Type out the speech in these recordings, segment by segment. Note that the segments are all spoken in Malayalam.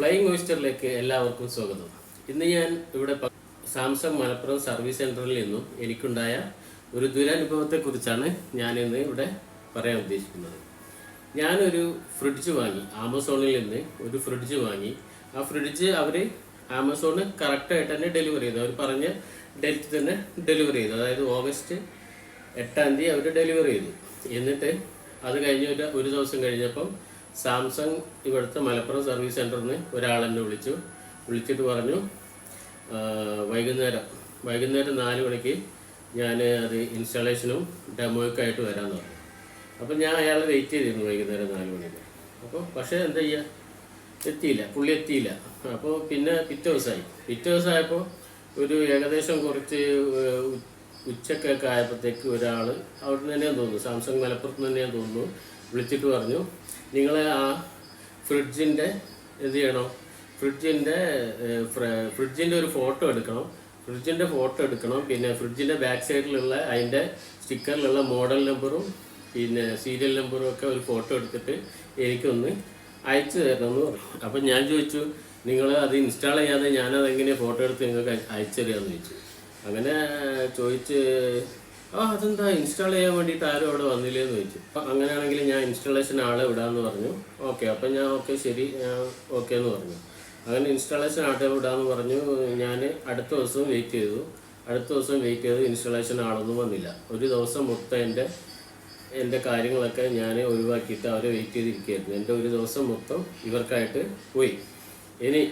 ഫ്ലൈയിങ് ഓയിസ്റ്ററിലേക്ക് എല്ലാവർക്കും സ്വാഗതം. ഇന്ന് ഞാൻ ഇവിടെ സാംസങ് മലപ്പുറം സർവീസ് സെന്ററിൽ നിന്നും എനിക്കുണ്ടായ ഒരു ദുരനുഭവത്തെക്കുറിച്ചാണ് ഞാൻ ഇന്ന് ഇവിടെ പറയാൻ ഉദ്ദേശിക്കുന്നത്. ഞാനൊരു ഫ്രിഡ്ജ് വാങ്ങി ആമസോണിൽ നിന്ന് ഒരു ഫ്രിഡ്ജ് വാങ്ങി. ആ ഫ്രിഡ്ജ് അവർ ആമസോണ് കറക്റ്റായിട്ട് തന്നെ ഡെലിവറി ചെയ്തു. അവർ പറഞ്ഞ ഡേറ്റ് തന്നെ ഡെലിവറി ചെയ്തു. അതായത് ഓഗസ്റ്റ് എട്ടാം തീയതി അവർ ഡെലിവറി ചെയ്തു. എന്നിട്ട് അത് കഴിഞ്ഞ ഒരു ഒരു ദിവസം കഴിഞ്ഞപ്പം സാംസങ് ഇവിടുത്തെ മലപ്പുറം സർവീസ് സെന്ററിൽ നിന്ന് ഒരാളെന്നെ വിളിച്ചു. വിളിച്ചിട്ട് പറഞ്ഞു വൈകുന്നേരം വൈകുന്നേരം നാല് മണിക്ക് ഞാൻ അത് ഇൻസ്റ്റാളേഷനും ഡെമോയൊക്കെ ആയിട്ട് വരാമെന്ന് പറഞ്ഞു. അപ്പം ഞാൻ അയാളെ വെയിറ്റ് ചെയ്തിരുന്നു വൈകുന്നേരം നാല് മണിക്ക്. അപ്പോൾ പക്ഷേ എന്താ ചെയ്യുക എത്തിയില്ല പുള്ളി എത്തിയില്ല. അപ്പോൾ പിന്നെ പിറ്റേ ദിവസമായി പിറ്റേ ദിവസമായപ്പോൾ ഒരു ഏകദേശം കുറച്ച് ഉച്ചക്കൊക്കെ ആയപ്പോഴത്തേക്ക് ഒരാൾ അവിടെ നിന്ന് തന്നെയാണ് തോന്നുന്നു സാംസങ് മലപ്പുറത്ത് തന്നെയാണ് തോന്നുന്നു. വിളിച്ചിട്ട് പറഞ്ഞു. നിങ്ങൾ ആ ഫ്രിഡ്ജിന്റെ എന്ത് ചെയ്യണം? ഫ്രിഡ്ജിന്റെ ഫ്രിഡ്ജിന്റെ ഒരു ഫോട്ടോ എടുക്കണം. ഫ്രിഡ്ജിന്റെ ഫോട്ടോ എടുക്കണം. പിന്നെ ഫ്രിഡ്ജിന്റെ ബാക്ക് സൈഡിലുള്ള അതിന്റെ സ്റ്റിക്കറിലുള്ള മോഡൽ നമ്പറും പിന്നെ സീരിയൽ നമ്പറും ഒക്കെ ഒരു ഫോട്ടോ എടുത്തിട്ട് എനിക്കൊന്ന് അയച്ചു തരണമെന്ന് പറഞ്ഞു. അപ്പം ഞാൻ ചോദിച്ചു നിങ്ങൾ അത് ഇൻസ്റ്റാൾ ചെയ്യാതെ ഞാനത് എങ്ങനെ ഫോട്ടോ എടുത്ത് നിങ്ങൾക്ക് അയച്ചു തരികയെന്ന് ചോദിച്ചു. അങ്ങനെ ചോദിച്ച് ആ അതെന്താ? ഇൻസ്റ്റാൾ ചെയ്യാൻ വേണ്ടിയിട്ട് ആരും അവിടെ വന്നില്ലേന്ന് ചോദിച്ചു. അപ്പം അങ്ങനെയാണെങ്കിൽ ഞാൻ ഇൻസ്റ്റാളേഷൻ ആളെ വിടാമെന്ന് പറഞ്ഞു. ഓക്കെ അപ്പം ഞാൻ ഓക്കെ ശരി ഞാൻ ഓക്കെ എന്ന് പറഞ്ഞു. അങ്ങനെ ഇൻസ്റ്റാളേഷൻ ആളെ വിടാമെന്ന് പറഞ്ഞു. ഞാൻ അടുത്ത ദിവസം വെയിറ്റ് ചെയ്തു. അടുത്ത ദിവസം വെയിറ്റ് ചെയ്ത് ഇൻസ്റ്റാളേഷൻ ആളൊന്നും വന്നില്ല. ഒരു ദിവസം മൊത്തം എന്റെ എന്റെ കാര്യങ്ങളൊക്കെ ഞാൻ ഒഴിവാക്കിയിട്ട് അവരെ വെയിറ്റ് ചെയ്തിരിക്കുകയായിരുന്നു. എന്റെ ഒരു ദിവസം മൊത്തം ഇവർക്കായിട്ട് പോയി. ഇനി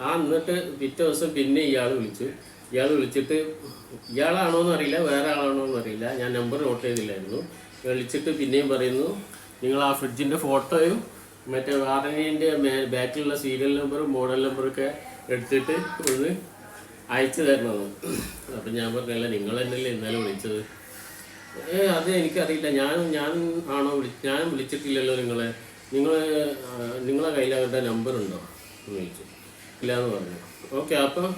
ആ എന്നിട്ട് പിറ്റേ ദിവസം പിന്നെ ഇയാൾ വിളിച്ചു. ഇയാൾ വിളിച്ചിട്ട് ഇയാളാണോ എന്നറിയില്ല വേറെ ആളാണോ എന്നറിയില്ല ഞാൻ നമ്പർ നോട്ട് ചെയ്തില്ലായിരുന്നു. വിളിച്ചിട്ട് പിന്നെയും പറയുന്നു നിങ്ങൾ ആ ഫ്രിഡ്ജിന്റെ ഫോട്ടോയും മറ്റേ വാറനീന്റെ ബാക്കിലുള്ള സീരിയൽ നമ്പറും മോഡൽ നമ്പറൊക്കെ എടുത്തിട്ട് ഒന്ന് അയച്ചു തരണമെന്ന് അപ്പം ഞാൻ പറഞ്ഞല്ല നിങ്ങൾ തന്നെയല്ലേ ഇന്നലെ വിളിച്ചത്? ഏ അത് എനിക്കറിയില്ല. ഞാൻ ഞാൻ ആണോ വിളി ഞാൻ വിളിച്ചിട്ടില്ലല്ലോ നിങ്ങളെ. നിങ്ങൾ നിങ്ങളെ നമ്പർ ഉണ്ടോ എന്ന് ചോദിച്ചു. എന്ന് പറഞ്ഞു. ഓക്കെ അപ്പം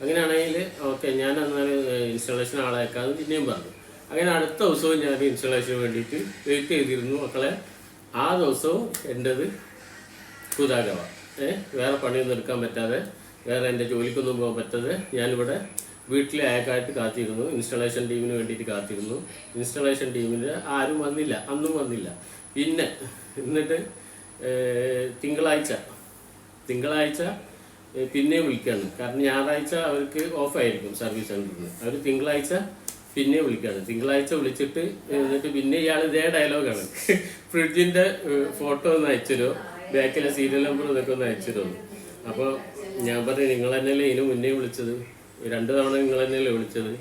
അങ്ങനെയാണെങ്കിൽ ഓക്കെ ഞാൻ എന്നാൽ ഇൻസ്റ്റാളേഷൻ ആളേക്കാതെ പിന്നെയും പറഞ്ഞു. അങ്ങനെ അടുത്ത ദിവസവും ഞാൻ ഇൻസ്റ്റാളേഷന് വേണ്ടിയിട്ട് വെയിറ്റ് ചെയ്തിരുന്നു മക്കളെ. ആ ദിവസവും എന്റെത് കുതാകവ ഏഹ് വേറെ പണിയൊന്നും എടുക്കാൻ പറ്റാതെ വേറെ എന്റെ ജോലിക്കൊന്നും പോകാൻ പറ്റാതെ ഞാനിവിടെ വീട്ടിലെ അയക്കായിട്ട് കാത്തിരുന്നു. ഇൻസ്റ്റാളേഷൻ ടീമിന് വേണ്ടിയിട്ട് കാത്തിരുന്നു. ഇൻസ്റ്റാളേഷൻ ടീമിന് ആരും വന്നില്ല അന്നും വന്നില്ല. പിന്നെ എന്നിട്ട് തിങ്കളാഴ്ച തിങ്കളാഴ്ച പിന്നെ വിളിക്കുകയാണ് കാരണം ഞായറാഴ്ച അവർക്ക് ഓഫായിരിക്കും സർവീസ് സെന്ററിൽ നിന്ന് അവർ തിങ്കളാഴ്ച പിന്നെ വിളിക്കുകയാണ് തിങ്കളാഴ്ച വിളിച്ചിട്ട് എന്നിട്ട് പിന്നെ ഇയാൾ ഇതേ ഡയലോഗാണ്. ഫ്രിഡ്ജിന്റെ ഫോട്ടോ ഒന്ന് അയച്ചുതരോ ബാക്കിലെ സീരിയൽ നമ്പർ ഇതൊക്കെ ഒന്ന് അയച്ചുതരോ അപ്പോൾ ഞാൻ പറഞ്ഞു നിങ്ങൾ തന്നെയല്ലേ ഇതിന് മുന്നേ വിളിച്ചത്? രണ്ട് തവണ നിങ്ങൾ തന്നെയല്ലേ വിളിച്ചത്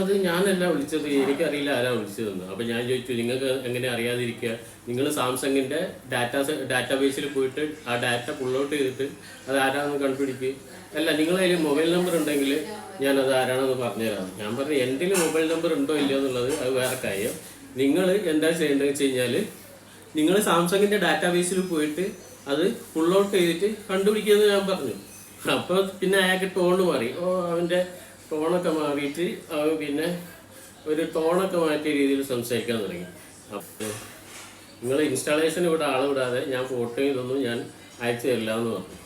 അത് ഞാനല്ല വിളിച്ചത്. എനിക്കറിയില്ല ആരാ വിളിച്ചതെന്ന്. അപ്പൊ ഞാൻ ചോദിച്ചു നിങ്ങൾക്ക് എങ്ങനെ അറിയാതിരിക്കുക? നിങ്ങൾ സാംസങ്ങിന്റെ ഡാറ്റാ ഡാറ്റാബേസിൽ പോയിട്ട് ആ ഡാറ്റ ഔട്ട് ചെയ്തിട്ട് അത് ആരാണെന്ന് കണ്ടുപിടിക്കുക അല്ല നിങ്ങൾ അതിൽ മൊബൈൽ നമ്പർ ഉണ്ടെങ്കിൽ ഞാൻ അത് ആരാണെന്ന് പറഞ്ഞുതരാം. ഞാൻ പറഞ്ഞു എന്റെ മൊബൈൽ നമ്പർ ഉണ്ടോ ഇല്ലയോ എന്നുള്ളത് അത് വേറെ കാര്യം. നിങ്ങൾ എന്താ ചെയ്യേണ്ടതെന്ന് വെച്ച് കഴിഞ്ഞാൽ നിങ്ങൾ സാംസങ്ങിന്റെ ഡാറ്റാബേസിൽ പോയിട്ട് അത് ഫുൾ ഔട്ട് ചെയ്തിട്ട് കണ്ടുപിടിക്കുമെന്ന് ഞാൻ പറഞ്ഞു. അപ്പോൾ പിന്നെ അയാൾക്ക് ടോണ് മാറി. ഓ അവന്റെ ടോണൊക്കെ മാറിയിട്ട് അവ പിന്നെ ഒരു ടോണൊക്കെ മാറ്റിയ രീതിയിൽ സംസാരിക്കാൻ തുടങ്ങി. അപ്പോൾ നിങ്ങൾ ഇൻസ്റ്റാളേഷൻ ഇവിടെ ആൾ വിടാതെ ഞാൻ ഫോട്ടോയും ഇതൊന്നും ഞാൻ അയച്ചു തരില്ല എന്ന് പറഞ്ഞു.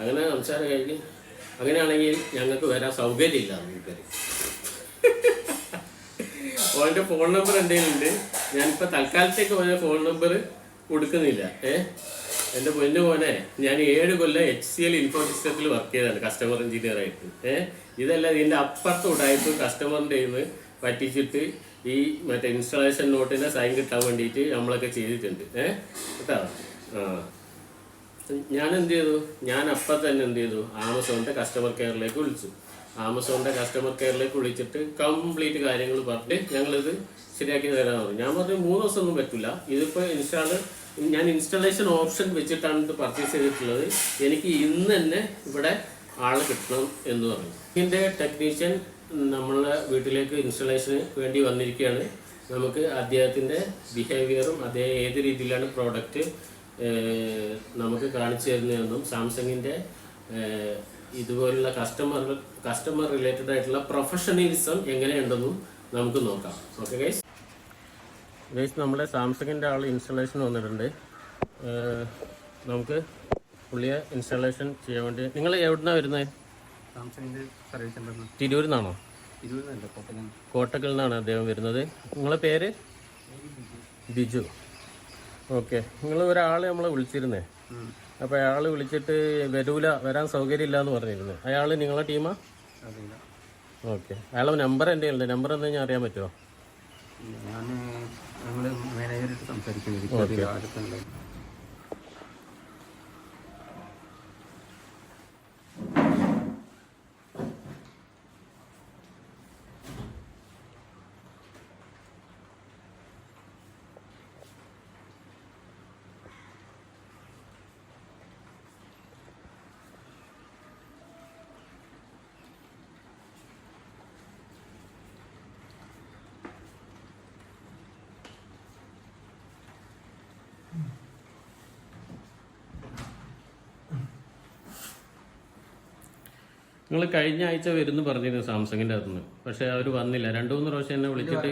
അങ്ങനെ സംസാരം കഴിഞ്ഞ് അങ്ങനെയാണെങ്കിൽ ഞങ്ങൾക്ക് വരാൻ സൗകര്യമില്ല വീട്ടുകാർ ഓന്റെ ഫോൺ നമ്പർ എന്തെങ്കിലും ഉണ്ട്? ഞാനിപ്പോൾ തൽക്കാലത്തേക്ക് ഓന്റെ ഫോൺ നമ്പർ കൊടുക്കുന്നില്ല. ഏ? എന്റെ പൊന്നു മോനെ ഞാൻ ഏഴ് കൊല്ലം എച്ച് സി എൽ ഇൻഫോ സിസ്റ്റത്തിൽ വർക്ക് ചെയ്താണ് കസ്റ്റമർ എഞ്ചിനീയർ ആയിട്ട്. ഏഹ് ഇതല്ല ഇതിന്റെ അപ്പുറത്ത് ഉണ്ടായിട്ട് കസ്റ്റമറിന്റെ ഇന്ന് പറ്റിച്ചിട്ട് ഈ മറ്റേ ഇൻസ്റ്റാളേഷൻ നോട്ടിന്റെ സൈൻ കിട്ടാൻ വേണ്ടിയിട്ട് നമ്മളൊക്കെ ചെയ്തിട്ടുണ്ട്. ഏഹ് കേട്ടോ? ആ. ഞാൻ എന്ത് ചെയ്തു? ഞാൻ അപ്പം തന്നെ എന്ത് ചെയ്തു? ആമസോണിന്റെ കസ്റ്റമർ കെയറിലേക്ക് വിളിച്ചു. ആമസോണിന്റെ കസ്റ്റമർ കെയറിലേക്ക് വിളിച്ചിട്ട് കംപ്ലീറ്റ് കാര്യങ്ങൾ പറഞ്ഞിട്ട് ഞങ്ങളിത് ശരിയാക്കി തരാൻ പറഞ്ഞു. ഞാൻ പറഞ്ഞു മൂന്ന് ദിവസമൊന്നും പറ്റില്ല ഇതിപ്പോൾ ഇൻസ്റ്റാൾ ഞാൻ ഇൻസ്റ്റാളേഷൻ ഓപ്ഷൻ വെച്ചിട്ടാണ് ഇത് പർച്ചേസ് ചെയ്തിട്ടുള്ളത്. എനിക്ക് ഇന്ന് തന്നെ ഇവിടെ ആളെ കിട്ടണം എന്ന് പറഞ്ഞു. ഇതിന്റെ ടെക്നീഷ്യൻ നമ്മളെ വീട്ടിലേക്ക് ഇൻസ്റ്റാളേഷന് വേണ്ടി വന്നിരിക്കുകയാണ്. നമുക്ക് അദ്ദേഹത്തിന്റെ ബിഹേവിയറും അദ്ദേഹം ഏത് രീതിയിലാണ് പ്രോഡക്റ്റ് നമുക്ക് കാണിച്ചു തരുന്നതെന്നും സാംസങ്ങിന്റെ ഇതുപോലുള്ള കസ്റ്റമർ കസ്റ്റമർ റിലേറ്റഡ് ആയിട്ടുള്ള പ്രൊഫഷണലിസം എങ്ങനെയുണ്ടെന്നും നമുക്ക് നോക്കാം. ഓക്കെ ഗൈസ് ഗൈസ് നമ്മുടെ സാംസങ്ങിന്റെ ആൾ ഇൻസ്റ്റലേഷൻ വന്നിട്ടുണ്ട്. നമുക്ക് പുള്ളിയെ ഇൻസ്റ്റാളേഷൻ ചെയ്യാൻ വേണ്ടി. നിങ്ങൾ എവിടുന്നാണ് വരുന്നത് സാംസങ്ങിന്റെ സർവീസ് സെന്ററിൽ തിരൂരിൽ നിന്നാണോ കോട്ടക്കൽ നിന്നാണ് അദ്ദേഹം വരുന്നത്. നിങ്ങളെ പേര്? ബിജു. ഓക്കെ. നിങ്ങൾ ഒരാൾ നമ്മളെ വിളിച്ചിരുന്നേ. അപ്പോൾ അയാൾ വിളിച്ചിട്ട് വരൂല വരാൻ സൗകര്യമില്ല എന്ന് പറഞ്ഞിരുന്നു. അയാൾ നിങ്ങളെ ടീമാ? ഓക്കെ. അയാളെ നമ്പർ എന്റെ ഉണ്ട്? നമ്പർ എന്താ ഞാൻ അറിയാൻ പറ്റുമോ ഞാൻ ഞങ്ങൾ മാനേജറായിട്ട് സംസാരിക്കുന്നത് നിങ്ങൾ കഴിഞ്ഞ ആഴ്ച വരുന്നു പറഞ്ഞിരുന്നു സാംസങ്ങിന്റെ അകത്തുനിന്ന്. പക്ഷെ അവർ വന്നില്ല. രണ്ടു മൂന്ന് പ്രാവശ്യം എന്നെ വിളിച്ചിട്ട്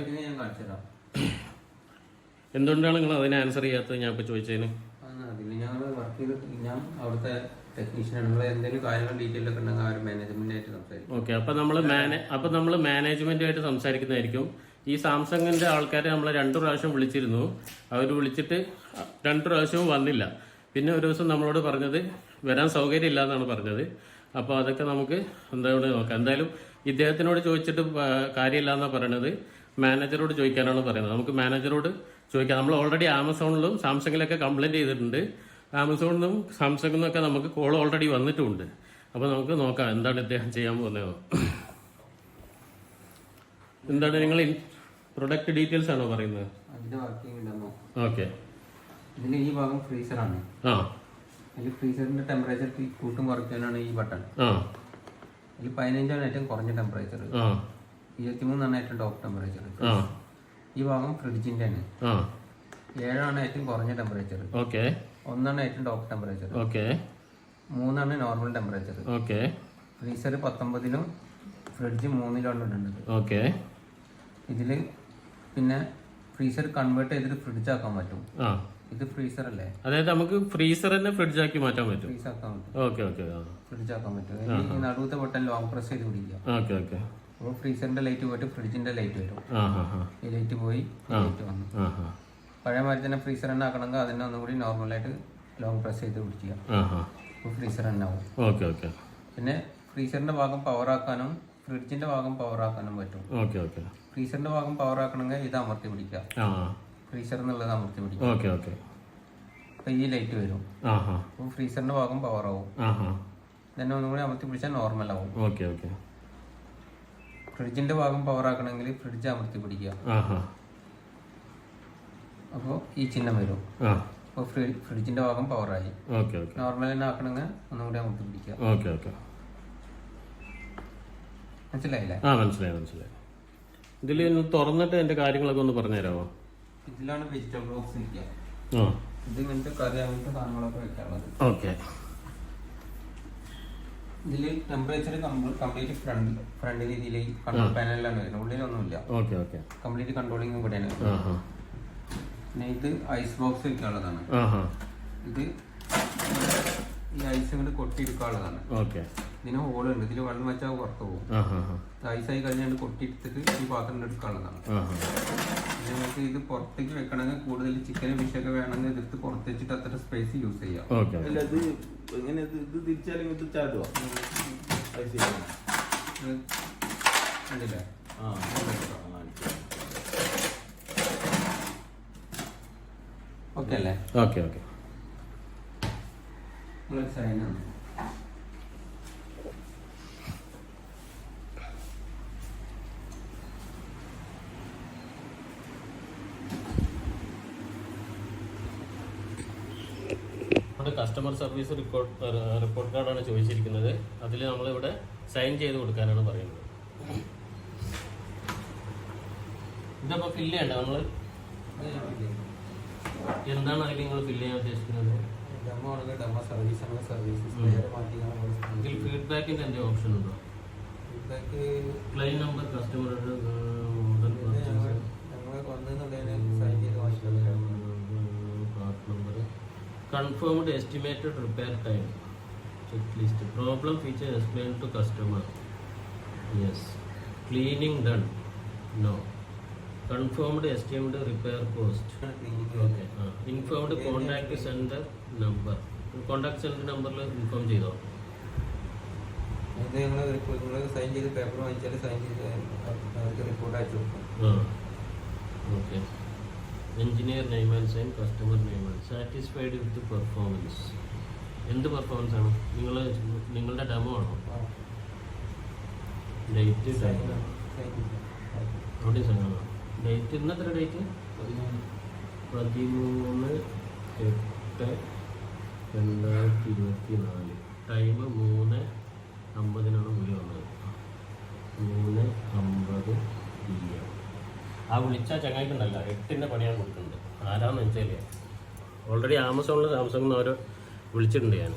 എന്തുകൊണ്ടാണ് നിങ്ങൾ അതിന് ആൻസർ ചെയ്യാത്തത് ഞാൻ ഇപ്പൊ ചോദിച്ചതിന്? ഓക്കെ അപ്പൊ നമ്മൾ അപ്പൊ നമ്മൾ നമ്മൾ ആയിട്ട് സംസാരിക്കുന്നതായിരിക്കും. ഈ സാംസങ്ങിന്റെ ആൾക്കാരെ നമ്മൾ രണ്ടു പ്രാവശ്യം വിളിച്ചിരുന്നു. അവർ വിളിച്ചിട്ട് രണ്ടു പ്രാവശ്യവും വന്നില്ല. പിന്നെ ഒരു ദിവസം നമ്മളോട് പറഞ്ഞത് വരാൻ സൗകര്യമില്ല എന്നാണ് പറഞ്ഞത്. അപ്പോൾ അതൊക്കെ നമുക്ക് എന്തായാലും നോക്കാം. എന്തായാലും ഇദ്ദേഹത്തിനോട് ചോദിച്ചിട്ട് കാര്യമില്ല എന്നാണ് പറയണത്. മാനേജറോട് ചോദിക്കാനാണ് പറയുന്നത്. നമുക്ക് മാനേജറോട് ചോദിക്കാം. നമ്മൾ ഓൾറെഡി ആമസോണിലും സാംസങ്ങിലൊക്കെ കംപ്ലയിന്റ് ചെയ്തിട്ടുണ്ട്. ആമസോണിൽ നിന്നും സാംസങ്ങിൽ നിന്നൊക്കെ നമുക്ക് കോൾ ഓൾറെഡി വന്നിട്ടുമുണ്ട് അപ്പോൾ നമുക്ക് നോക്കാം എന്താണ് ഇദ്ദേഹം ചെയ്യാൻ പോകുന്നത്. എന്താണ് നിങ്ങൾ പ്രൊഡക്റ്റ് ഡീറ്റെയിൽസ് ആണോ പറയുന്നത്? ഓക്കെ ഈ ഭാഗം ഫ്രീസറാണ് ആ. അതിൽ ഫ്രീസറിന്റെ ടെമ്പറേച്ചർ കൂട്ടും കുറയ്ക്കാനാണ് ഈ ബട്ടൺ ആ. ഇതിൽ പതിനഞ്ചാണ് ഏറ്റവും കുറഞ്ഞ ടെമ്പറേച്ചർ ഇരുപത്തിമൂന്നാണ് ഏറ്റവും ടോപ്പ് ടെമ്പറേച്ചർ ഈ ഭാഗം ഫ്രിഡ്ജിന്റെ ആണ് ഏഴാണ് ഏറ്റവും കുറഞ്ഞ ടെമ്പറേച്ചർ ഓക്കെ. ഒന്നാണ് ഏറ്റവും ടോപ്പ് ടെമ്പറേച്ചർ ഓക്കെ. മൂന്നാണ് നോർമൽ ടെമ്പറേച്ചർ ഓക്കെ. ഫ്രീസർ പത്തൊമ്പതിലും ഫ്രിഡ്ജ് മൂന്നിലാണ് ഇടേണ്ടത് ഓക്കെ. ഇതിൽ പിന്നെ ഫ്രീസർ കൺവേർട്ട് ചെയ്തിട്ട് ഫ്രിഡ്ജ് ആക്കാൻ പറ്റും. ഇത് ഫ്രീസർ അല്ലേ അതായത് നമുക്ക് ഫ്രീസർ തന്നെ ഫ്രിഡ്ജ് ആക്കി മാറ്റാൻ പറ്റും. ഫ്രീസ് ആക്കാൻ പറ്റും. ഓക്കെ ഓക്കെ ഫ്രിഡ്ജ് ആക്കാൻ പറ്റും. ഈ നടുവത്തെ ബട്ടൺ ലോങ് പ്രസ് ചെയ്ത് പിടിക്കുക. Okay okay. അപ്പോൾ ഫ്രീസറിന്റെ ലൈറ്റ് പോയിട്ട് ഫ്രിഡ്ജിന്റെ ലൈറ്റ് വരും. ഈ ലൈറ്റ് പോയി ലൈറ്റ് വന്നു. പഴയ മാതിരി തന്നെ ഫ്രീസർ തന്നെ ആക്കണമെങ്കിൽ അതിനെ ഒന്നുകൂടി നോർമലായിട്ട് ലോങ് പ്രസ് ചെയ്ത് പിടിക്കുക. അപ്പോൾ ഫ്രീസർ തന്നെ ആവും. Okay okay. പിന്നെ ഫ്രീസറിന്റെ ഭാഗം പവർ ആക്കാനും ഫ്രിഡ്ജിന്റെ ഭാഗം പവർ ആക്കാനും പറ്റും. Okay okay. ഫ്രീസറിന്റെ ഭാഗം പവർ ആക്കണമെങ്കിൽ ഇത് അമർത്തി പിടിക്കുക. ഫ്രീസർ എന്നുള്ളത് അമർത്തി പിടിക്കും. ഓക്കെ ഓക്കെ അപ്പൊ ഈ ലൈറ്റ് വരും. ആഹാ. അപ്പൊ ഫ്രീസറിന്റെ ഭാഗം പവർ ആവും. ആഹാ. തന്നെ ഒന്നും കൂടി അമർത്തി പിടിച്ചാൽ നോർമൽ ആവും. ഓക്കെ ഓക്കെ ഫ്രിഡ്ജിന്റെ ഭാഗം പവർ ആക്കണമെങ്കിൽ ഫ്രിഡ്ജ് അമർത്തി പിടിക്കുക. ആഹാ. അപ്പോൾ ഈ ചിഹ്നം വരും. ആ. അപ്പോൾ ഫ്രി ഫ്രിഡ്ജിന്റെ ഭാഗം പവറായി ഓക്കെ ഓക്കെ നോർമൽ തന്നെ ആക്കണമെങ്കിൽ ഒന്നും കൂടി അമർത്തി പിടിക്കുക. ഓക്കെ ഓക്കെ മനസ്സിലായില്ലേ? ആ മനസ്സിലായി മനസ്സിലായി. ഇതിൽ തുറന്നിട്ട് എന്റെ കാര്യങ്ങളൊക്കെ ഒന്ന് പറഞ്ഞു തരാമോ ഇതിലാണ് വെജിറ്റബിൾ ബോക്സ് ഇരിക്കുക. ഇത് ഇങ്ങനത്തെ കറി അങ്ങനത്തെ സാധനങ്ങളൊക്കെ വെക്കാനുള്ളത് ഓക്കെ. ഇതിൽ ടെമ്പറേച്ചർ കംപ്ലീറ്റ് ഫ്രണ്ട് ഫ്രണ്ട് രീതിയിൽ കൺട്രോൾ പാനലിലാണ് വരുന്നത്. ഉള്ളിലൊന്നുമില്ല. Okay okay. കംപ്ലീറ്റ് കൺട്രോളിങ് ഇവിടെയാണ്. പിന്നെ ഇത് ഐസ് ബോക്സ് വെക്കാനുള്ളതാണ്. ഇത് ഈ ഐസ് ഇങ്ങോട്ട് കൊട്ടിയെടുക്കാനുള്ളതാണ്. ഓക്കെ. ഇതിന് ഹോളുണ്ട് ഇതിൽ വെള്ളം വെച്ചാൽ പുറത്ത് പോകും. ഐസായി കഴിഞ്ഞാൽ കൊട്ടിയെടുത്തിട്ട് ഈ പാത്രം എടുക്കാനുള്ളതാണ്. നമുക്ക് പിന്നെ നിങ്ങൾക്ക് ഇത് പുറത്തേക്ക് വെക്കണമെങ്കിൽ കൂടുതൽ ചിക്കൻ ഫിഷൊക്കെ വേണമെങ്കിൽ എടുത്ത് പുറത്ത് വെച്ചിട്ട് അത്ര സ്പേസ് യൂസ് ചെയ്യാം. ഓക്കെ അല്ല ഇത് എങ്ങനെ ഇത് ഇത് കണ്ടില്ലേ? ആ ഓക്കെ അല്ലേ? Okay okay. സൈനാണ് നമ്മുടെ കസ്റ്റമർ സർവീസ് റിപ്പോർട്ട് റിപ്പോർട്ട് കാർഡാണ് ചോദിച്ചിരിക്കുന്നത്. അതിൽ നമ്മളിവിടെ സൈൻ ചെയ്ത് കൊടുക്കാനാണ് പറയുന്നത്. ഇതപ്പോൾ ഫില്ല് ചെയ്യണ്ട നമ്മൾ എന്താണ് അതിൽ നിങ്ങൾ ഫില്ല് ചെയ്യാൻ ഉദ്ദേശിക്കുന്നത്? ഇതിൽ ഫീഡ്ബാക്കിന്റെ എന്തെങ്കിലും ഓപ്ഷൻ ഉണ്ടോ? ഫീഡ്ബാക്ക് ക്ലെയിം നമ്പർ കസ്റ്റമറുടെ ഞങ്ങൾ വന്നെന്നുണ്ടെങ്കിൽ സൈൻ ചെയ്ത് വാങ്ങിക്കുന്നത് part number confirmed estimated repair time check list problem feature explain to customer yes cleaning done no confirmed estimate repair cost okay ആ informed contact centre number contact centre നമ്പറിൽ ഇൻഫോം ചെയ്തോ? അത് ഞങ്ങൾ റിപ്പോർട്ട് നിങ്ങൾ സൈൻ ചെയ്ത് പേപ്പർ വാങ്ങിച്ചാൽ സൈൻ ചെയ്ത് അവർക്ക് റിപ്പോർട്ട് അയച്ചു കൊടുക്കും. ആ. Okay engineer name and customer name satisfied with performance എന്ത് പെർഫോമൻസ് ആണ്? നിങ്ങൾ നിങ്ങളുടെ ഡെമോ ആണോ? ഡേറ്റ് ടൈം ആണോ ഡേറ്റ് ഡേറ്റ് എത്ര ഡേറ്റ് പതിമൂന്ന് എട്ട് രണ്ടായിരത്തി ഇരുപത്തി നാല് ടൈം മൂന്ന് അമ്പതിനാണ് വിളി വന്നത്. മൂന്ന് അമ്പത് പി എം. ആ വിളിച്ച ചങ്ങായിക്കുണ്ടല്ല. എട്ടിന്റെ പണിയാണ് കൊടുക്കുന്നത്. ആരാന്ന് വെച്ചാൽ ഓൾറെഡി ആമസോണിൽ സാംസങ് അവർ വിളിച്ചിട്ടുണ്ട് ഞാൻ